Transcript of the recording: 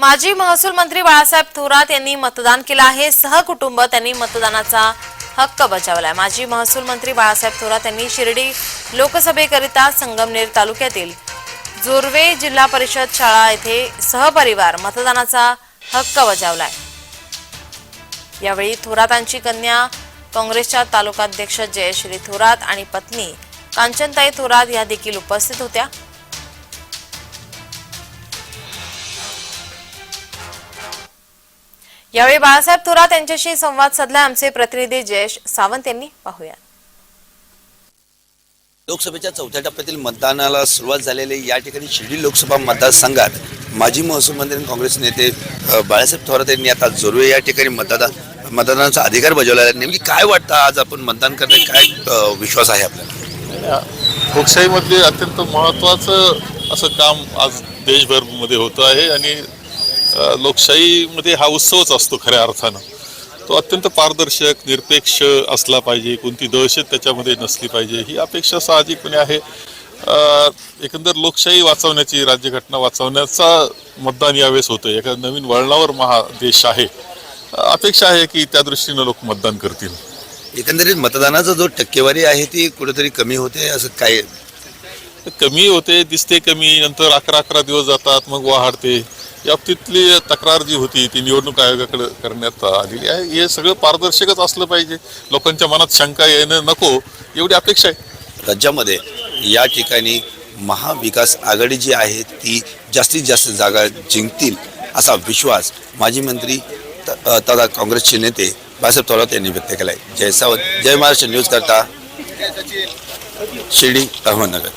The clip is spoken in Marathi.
माजी महसूल मंत्री बाळासाहेब थोरात यांनी मतदान केलं आहे. सहकुटुंब त्यांनी मतदानाचा हक्क बजावलाय. माजी महसूल मंत्री बाळासाहेब थोरात यांनी शिर्डी लोकसभेकरिता संगमनेर तालुक्यातील जोर्वे जिल्हा परिषद शाळा येथे सहपरिवार मतदानाचा हक्क बजावलाय. यावेळी थोरातांची कन्या काँग्रेसच्या तालुकाध्यक्ष जयश्री थोरात आणि पत्नी कांचनताई थोरात या देखील उपस्थित होत्या. यावेळी बाळासाहेब थोरात यांच्याशी संवाद साधला. आमचे प्रतिनिधी जयेश सावंत यांनी पाहूया. लोकसभेच्या चौथ्या टप्प्यातील मतदानाला सुरुवात झालेली या ठिकाणी शिर्डी लोकसभा मतदारसंघात माजी महसूल मंत्री आणि काँग्रेस नेते बाळासाहेब थोरात यांनी आता जोरवे या ठिकाणी मतदान मतदानाचा अधिकार बजावला आहे. नेमकी काय वाटतं आज आपण मतदान करताय काय विश्वास आहे आपल्याला? लोकशाहीमध्ये अत्यंत महत्त्वाचं असं काम आज देशभरमध्ये होतं आहे आणि लोकशाहीमध्ये हा उत्सवच असतो खऱ्या अर्थानं. तो अत्यंत पारदर्शक निरपेक्ष असला पाहिजे कोणती दहशत त्याच्यामध्ये नसली पाहिजे ही अपेक्षा साहजिकपणे आहे. एकंदर लोकशाही वाचवण्याची राज्यघटना वाचवण्याचा मतदान यावेळेस होतं एका नवीन वळणावर महा देश आहे अपेक्षा आहे की त्या दृष्टीनं लोक मतदान करतील. एकंदरीत मतदानाचा जो टक्केवारी आहे ती कुठेतरी कमी होते असं काय? कमी होते दिसते कमी नंतर अकरा अकरा दिवस जातात मग वाढते. बाबतीतली तक्रार जी होती ती निवडणूक आयोगाकडे करण्यात आलेली आहे. हे सगळं पारदर्शकच असलं पाहिजे. लोकांच्या मनात शंका येणं नको एवढी अपेक्षा आहे. राज्यामध्ये या ठिकाणी महाविकास आघाडी जी आहे ती जास्तीत जास्त जागा जिंकतील असा विश्वास माजी मंत्री त- तथा काँग्रेसचे नेते बाळासाहेब थोरात यांनी व्यक्त केला आहे जय सावंत जय महाराष्ट्र न्यूज करता शिर्डी अहमदनगर.